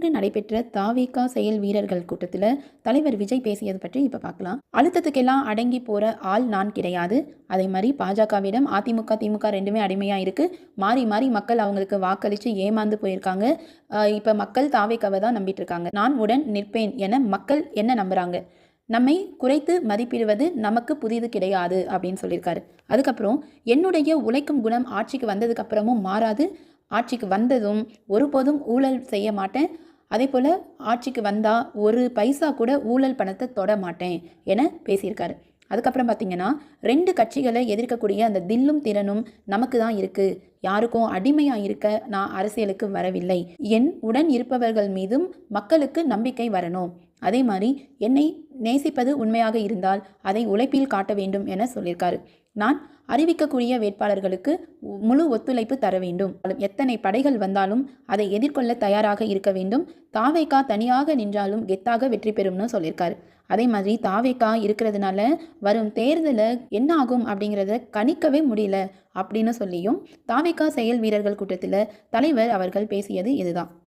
இன்று நடைபெற்ற தாவேகா செயல் வீரர்கள் கூட்டத்தில் தலைவர் விஜய் பேசியது பற்றி இப்போ பார்க்கலாம் அழுத்தத்துக்கெல்லாம் அடங்கி போகிற ஆள் நான் கிடையாது. அதே மாதிரி பாஜகவிடம் அதிமுக திமுக ரெண்டுமே அடிமையாக இருக்குது மாறி மாறி மக்கள் அவங்களுக்கு வாக்களித்து ஏமாந்து போயிருக்காங்க. இப்போ மக்கள் தாவேக்காவை தான் நம்பிட்டு இருக்காங்க. நான் உடன் நிற்பேன் என மக்கள் என்ன நம்புகிறாங்க நம்மை குறைத்து மதிப்பிடுவது நமக்கு புதிது கிடையாது அப்படின்னு சொல்லியிருக்காரு. அதுக்கப்புறம் என்னுடைய உழைக்கும் குணம் ஆட்சிக்கு வந்ததுக்கு அப்புறமும் மாறாது. ஆட்சிக்கு வந்ததும் ஒருபோதும் ஊழல் செய்ய மாட்டேன். அதே போல் ஆட்சிக்கு வந்தால் ஒரு பைசா கூட ஊழல் பணத்தை தொட மாட்டேன் என பேசியிருக்காரு. அதுக்கப்புறம் பார்த்தீங்கன்னா ரெண்டு கட்சிகளை எதிர்க்கக்கூடிய அந்த தில்லும் திறனும் நமக்கு தான் இருக்குது யாருக்கும் அடிமையாக இருக்க நான் அரசியலுக்கு வரவில்லை. என் உடன் இருப்பவர்கள் மீதும் மக்களுக்கு நம்பிக்கை வரணும். அதே மாதிரி என்னை நேசிப்பது உண்மையாக இருந்தால் அதை உழைப்பில் காட்ட வேண்டும் என சொல்லியிருக்காரு. நான் அறிவிக்கக்கூடிய வேட்பாளர்களுக்கு முழு ஒத்துழைப்பு தர வேண்டும். எத்தனை படைகள் வந்தாலும் அதை எதிர்கொள்ள தயாராக இருக்க வேண்டும். தாவேக்கா தனியாக நின்றாலும் கெத்தாக வெற்றி பெறும்னு சொல்லியிருக்காரு. அதே மாதிரி தாவேக்கா இருக்கிறதுனால வரும் தேர்தலில் என்ன ஆகும் அப்படிங்கிறத கணிக்கவே முடியல அப்படின்னு சொல்லியும் தாவேக்கா செயல் வீரர்கள் கூட்டத்தில் தலைவர் அவர்கள் பேசியது இதுதான்.